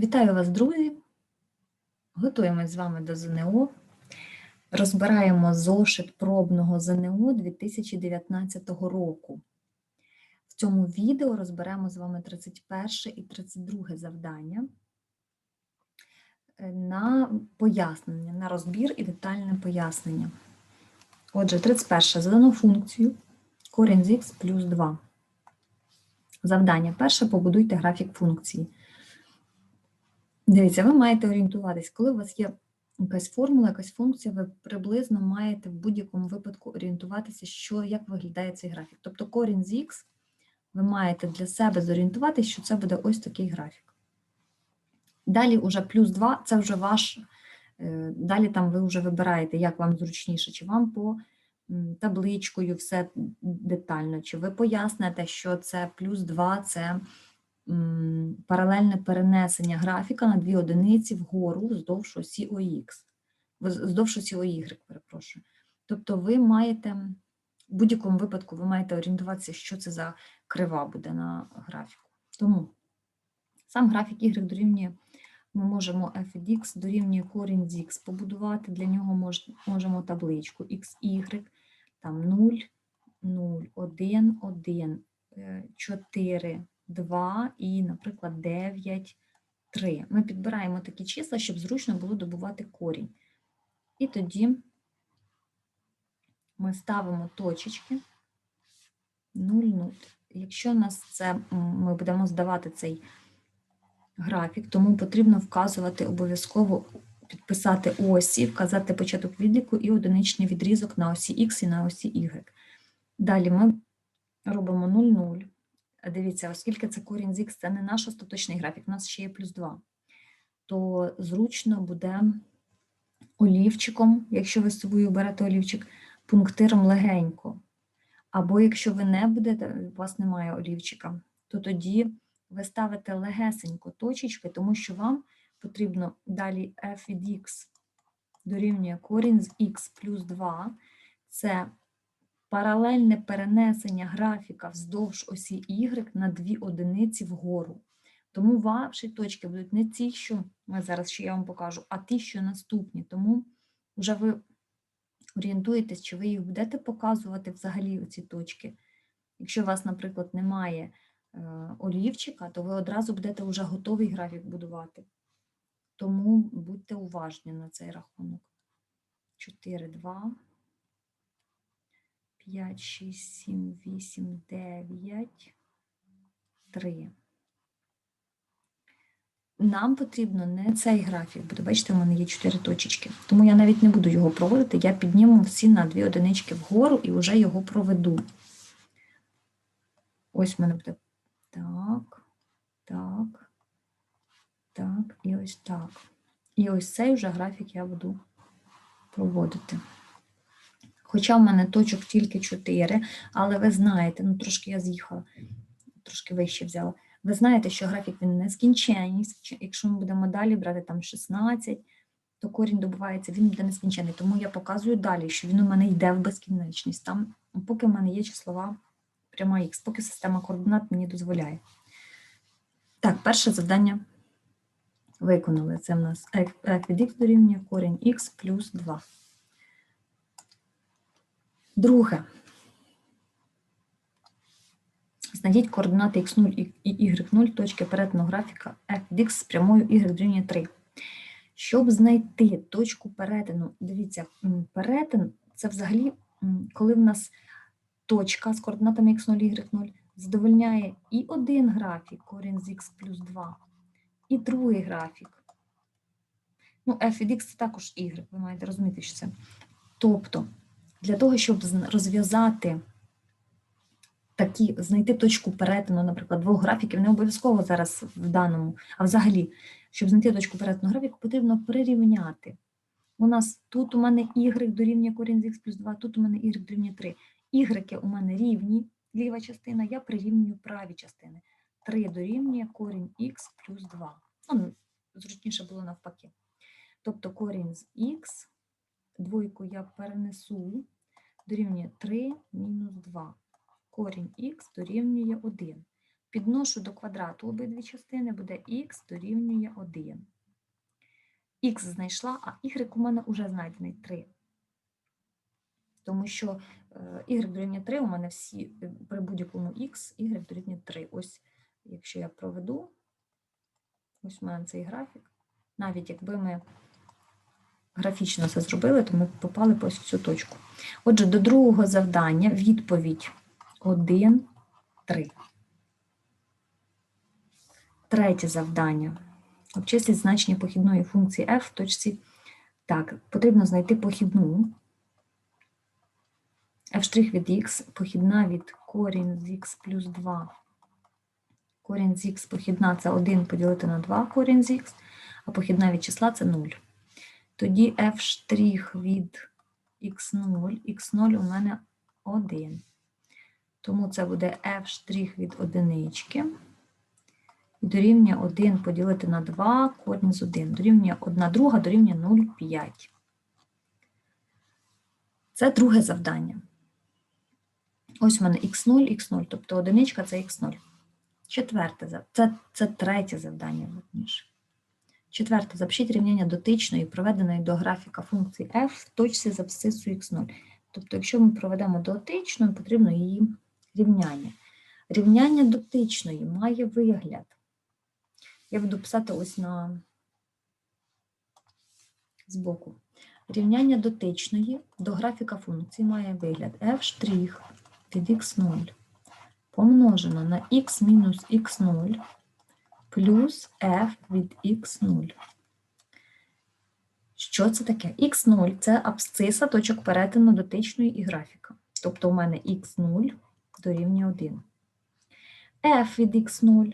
Вітаю вас, друзі! Готуємось з вами до ЗНО. Розбираємо зошит пробного ЗНО 2019 року. В цьому відео розберемо з вами 31 і 32 завдання е, на пояснення, на розбір і детальне пояснення. Отже, 31 задано функцію корінь з х плюс 2. Завдання перше побудуйте графік функції. Дивіться, ви маєте орієнтуватись, коли у вас є якась формула, якась функція, ви приблизно маєте в будь-якому випадку орієнтуватися, що, як виглядає цей графік. Тобто корінь з х, ви маєте для себе зорієнтуватися, що це буде ось такий графік. Далі уже плюс 2 це вже ваш, е, далі там ви вже вибираєте, як вам зручніше, чи вам по табличкою все детально, чи ви поясните, що це плюс 2 це паралельне перенесення графіка на дві одиниці вгору вздовж осі ОХ, вздовж осі OY, перепрошую. Тобто ви маєте, в будь-якому випадку ви маєте орієнтуватися, що це за крива буде на графіку. Тому сам графік Y дорівнює, ми можемо f від x дорівнює корінь з x побудувати, для нього можемо табличку xy, там 0, 0, 1, 1, 4, 2 і, наприклад, 9, 3. Ми підбираємо такі числа, щоб зручно було добувати корінь. І тоді ми ставимо точечки 0, 0. Якщо нас це, ми будемо здавати цей графік, тому потрібно вказувати обов'язково підписати осі, вказати початок відліку і одиничний відрізок на осі Х і на осі Y. Далі ми робимо 0, 0. Дивіться, оскільки це корінь з х, це не наш остаточний графік, у нас ще є плюс 2, то зручно буде олівчиком, якщо ви з собою берете олівчик, пунктиром легенько. Або якщо ви не будете, у вас немає олівчика, то тоді ви ставите легесенько точечки, тому що вам потрібно далі f від x дорівнює корінь з х плюс 2. Це паралельне перенесення графіка вздовж осі Y на дві одиниці вгору. Тому ваші точки будуть не ті, що ми зараз ще я вам покажу, а ті, що наступні. Тому вже ви орієнтуєтесь, чи ви їх будете показувати взагалі оці точки. Якщо у вас, наприклад, немає е, олівчика, то ви одразу будете вже готовий графік будувати. Тому будьте уважні на цей рахунок. 4, 2. 5, 6, 7, 8, 9, 3. Нам потрібно не цей графік, бо бачите, у мене є 4 точечки. Тому я навіть не буду його проводити, я підніму всі на 2 одинички вгору і вже його проведу. Ось в мене буде так, так, так, і ось так. І ось цей вже графік я буду проводити. Хоча в мене точок тільки 4, але ви знаєте, ну трошки я з'їхала, трошки вище взяла. Ви знаєте, що графік він не скінчений. Якщо ми будемо далі брати там 16, то корінь добувається, він буде нескінчений. Тому я показую далі, що він у мене йде в безкінечність. Там, поки в мене є числова пряма х, поки система координат мені дозволяє. Так, перше завдання виконали. Це в нас х дорівнює корінь х плюс 2. Друге. Знайдіть координати x0 і y0 точки перетину графіка f з прямою y дорівнює 3. Щоб знайти точку перетину, дивіться, перетин це взагалі, коли в нас точка з координатами x0, y0 задовольняє і один графік, корінь з x плюс 2, і другий графік. Ну, f від x це також y, ви маєте розуміти, що це. Тобто, для того, щоб розв'язати такі, знайти точку перетину, наприклад, двох графіків, не обов'язково зараз в даному, а взагалі, щоб знайти точку перетину графіку, потрібно прирівняти. У нас тут у мене y дорівнює корінь з х плюс 2, тут у мене y дорівнює 3. Y у мене рівні, ліва частина, я прирівнюю праві частини. 3 дорівнює корінь х плюс 2. Ну, зручніше було навпаки. Тобто корінь з х двойку я перенесу, дорівнює 3 мінус 2. Корінь х дорівнює 1. підношу до квадрату обидві частини, буде х дорівнює 1. Х знайшла, а y у мене вже знайдений 3. Тому що е, y дорівнює 3, у мене всі е, при будь-якому x, y дорівнює 3. Ось, якщо я проведу, ось у мене цей графік. Навіть якби ми графічно це зробили, то ми б попали по цю точку. Отже, до другого завдання відповідь 1, 3. Третє завдання. Обчисліть значення похідної функції f в точці. Так, потрібно знайти похідну. f' від x, похідна від корінь з x плюс 2. Корінь з х похідна це 1 поділити на 2 корінь з х, а похідна від числа це 0. Тоді f' від x0, x0 у мене 1. Тому це буде f' від одинички. І дорівнює 1 поділити на 2, корінь з 1. Дорівнює 1 друга, дорівнює 0,5. Це друге завдання. Ось у мене x0, x0, тобто одиничка це x0. Четверте, зав- це, це третє завдання. верніше. Четверте, запишіть рівняння дотичної, проведеної до графіка функції f в точці з абсцису x0. Тобто, якщо ми проведемо дотичну, потрібно її рівняння. Рівняння дотичної має вигляд. Я буду писати ось на збоку. Рівняння дотичної до графіка функції має вигляд f' від x0 помножено на x мінус x0 плюс f від x0. Що це таке? x0 – це абсциса точок перетину дотичної і графіка. Тобто у мене x0 дорівнює 1. f від x0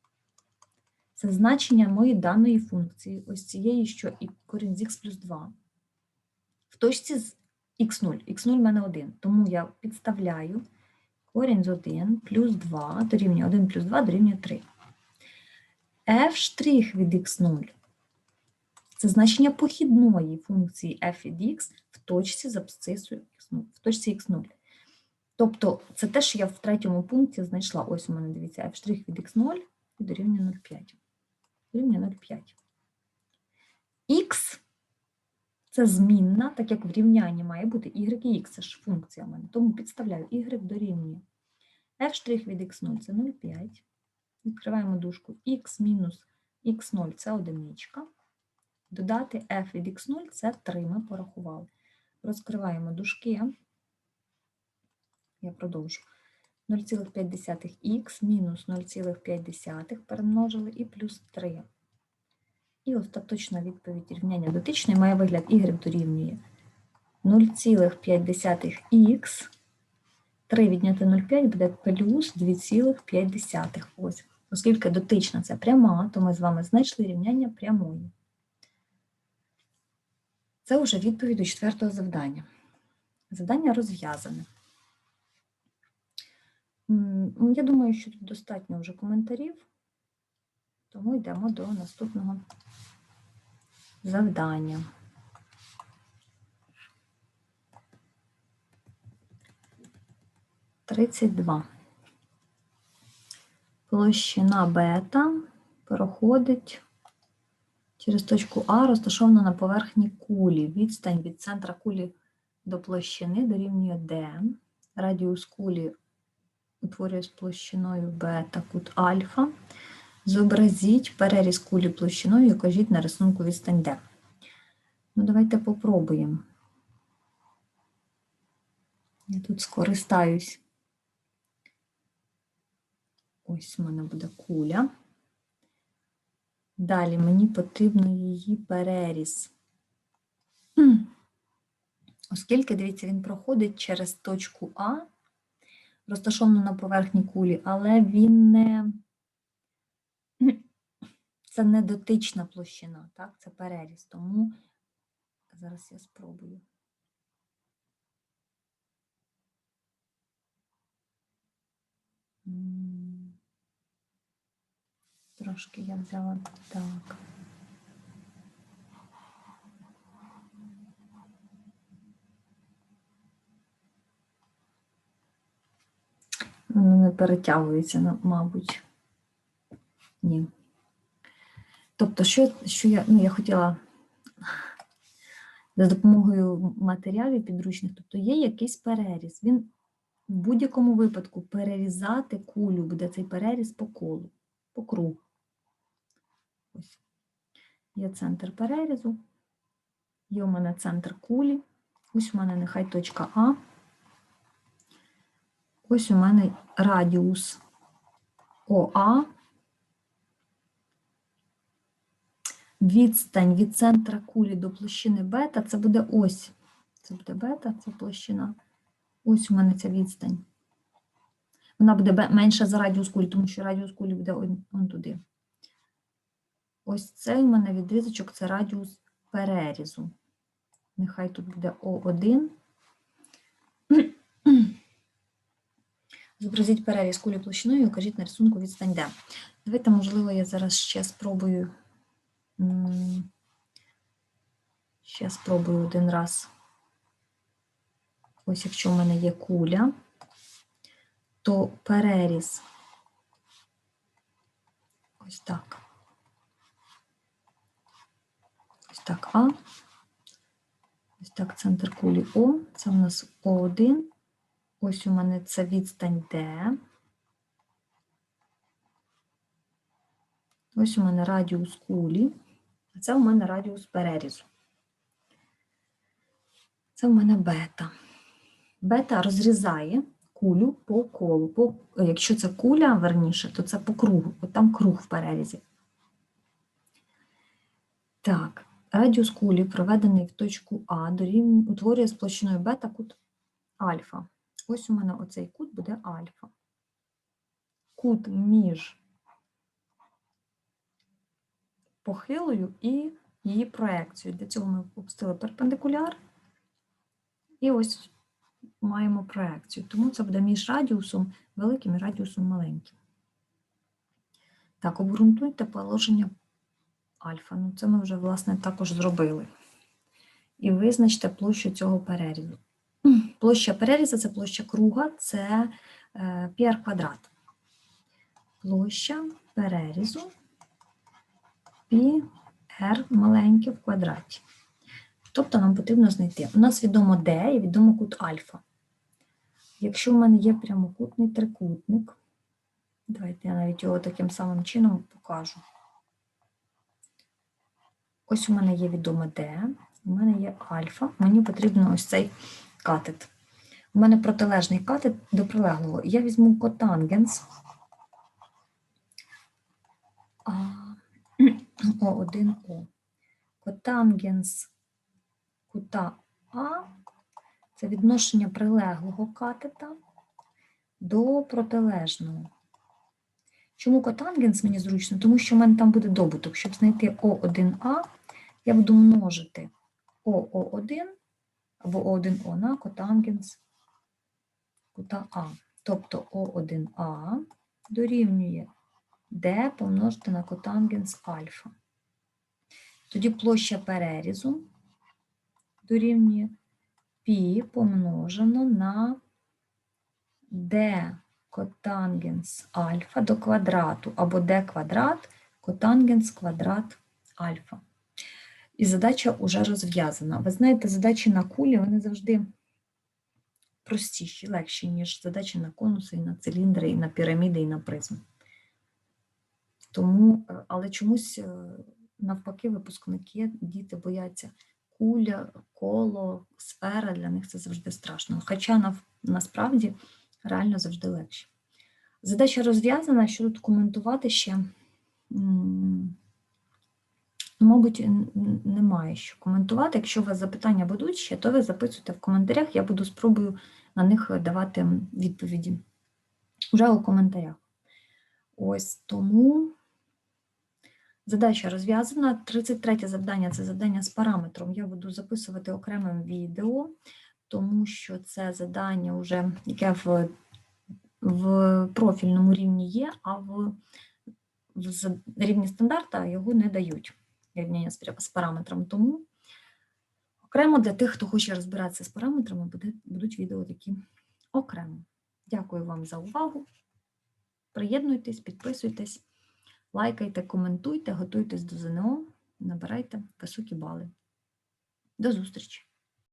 – це значення моєї даної функції, ось цієї, що корінь з х плюс 2. В точці з x0. x0 в мене 1, тому я підставляю корінь з 1 плюс 2 дорівнює 1 плюс 2 дорівнює 3. F' від x0 – це значення похідної функції f від x в точці з абсцисою x0, в точці x0. Тобто це те, що я в третьому пункті знайшла. Ось у мене, дивіться, f' від x0 і дорівнює 0,5. Дорівнює 0,5. Х – це змінна, так як в рівнянні має бути y і x, це ж функція в мене. Тому підставляю y дорівнює f' від x0 це 0,5. Відкриваємо дужку x мінус x0 це одиничка. Додати f від x0 це 3, ми порахували. Розкриваємо дужки. Я продовжу. 0,5х мінус 0,5 перемножили і плюс 3. І остаточна відповідь рівняння дотичної має вигляд y дорівнює 0,5х. 3 відняти 0,5 буде плюс 2,5. Ось. Оскільки дотична це пряма, то ми з вами знайшли рівняння прямої. Це вже відповідь до четвертого завдання. Завдання розв'язане. Я думаю, що тут достатньо вже коментарів, тому йдемо до наступного завдання. Тридцять два. Площина бета проходить через точку А, розташована на поверхні кулі. Відстань від центра кулі до площини дорівнює D. Радіус кулі утворює з площиною бета кут альфа. Зобразіть переріз кулі площиною і кажіть на рисунку відстань D. Ну, давайте попробуємо. Я тут скористаюсь. Ось у мене буде куля. Далі мені потрібно її переріз. Оскільки, дивіться, він проходить через точку А, розташовану на поверхні кулі, але він не це не дотична площина, так? Це переріз. Тому зараз я спробую. М. Трошки я взяла так. Ну, перетягується, мабуть. Ні. Тобто, що, що я, ну, я хотіла за допомогою матеріалів підручних, тобто є якийсь переріз. Він в будь-якому випадку перерізати кулю буде цей переріз по колу, по кругу. Ось. Є центр перерізу, є у мене центр кулі. Ось у мене нехай точка А. Ось у мене радіус ОА. Відстань від центра кулі до площини бета це буде ось. Це буде бета, це площина. Ось у мене ця відстань. Вона буде менша за радіус кулі, тому що радіус кулі буде он, туди. Ось цей у мене відрізочок це радіус перерізу. Нехай тут буде О1. Зобразіть переріз кулі площиною і укажіть на рисунку відстань Д. Давайте, можливо, я зараз ще спробую. Ще спробую один раз. Ось якщо в мене є куля, то переріз. Ось так. Ось так А. Ось так центр кулі О. Це у нас О1. Ось у мене це відстань Д. Ось у мене радіус кулі, а це у мене радіус перерізу. Це у мене бета. Бета розрізає кулю по колу. По, якщо це куля, верніше, то це по кругу. От там круг в перерізі. Так, радіус кулі, проведений в точку А, дорівнює, утворює з площиною бета кут альфа. Ось у мене оцей кут буде альфа. Кут між похилою і її проекцією. Для цього ми опустили перпендикуляр. І ось маємо проекцію. Тому це буде між радіусом великим і радіусом маленьким. Так, обґрунтуйте положення альфа. Ну, це ми вже, власне, також зробили. І визначте площу цього перерізу. Площа перерізу це площа круга, це е, пір квадрат. Площа перерізу пі r маленьке в квадраті. Тобто нам потрібно знайти. У нас відомо D і відомо кут альфа. Якщо в мене є прямокутний трикутник, давайте я навіть його таким самим чином покажу. Ось у мене є відомо D, у мене є альфа, мені потрібно ось цей катет. У мене протилежний катет до прилеглого. Я візьму котангенс. О1О. Котангенс кута А це відношення прилеглого катета до протилежного. Чому котангенс мені зручно? Тому що в мене там буде добуток. Щоб знайти О1А, я буду множити ОО1 або О1О на котангенс кута А. Тобто О1А дорівнює D помножити на котангенс альфа. Тоді площа перерізу дорівнює π помножено на d котангенс альфа до квадрату або d квадрат котангенс квадрат альфа. І задача вже розв'язана. Ви знаєте, задачі на кулі вони завжди простіші, легші, ніж задачі на конуси, і на циліндри, і на піраміди, і на призми. Тому, е, але чомусь е, навпаки, випускники, діти бояться куля, коло, сфера для них це завжди страшно. Хоча нав- насправді реально завжди легше. Задача розв'язана, що тут коментувати ще. Ну, мабуть, немає що коментувати. Якщо у вас запитання будуть ще, то ви записуйте в коментарях, я буду спробую на них давати відповіді вже у коментарях. Ось тому задача розв'язана. 33 завдання це завдання з параметром. Я буду записувати окремим відео, тому що це завдання, вже, яке в, в профільному рівні є, а в, в рівні стандарта його не дають рівняння з пара- з параметром. Тому окремо для тих, хто хоче розбиратися з параметрами, будуть відео такі окремо. Дякую вам за увагу. Приєднуйтесь, підписуйтесь, лайкайте, коментуйте, готуйтесь до ЗНО, набирайте високі бали. До зустрічі!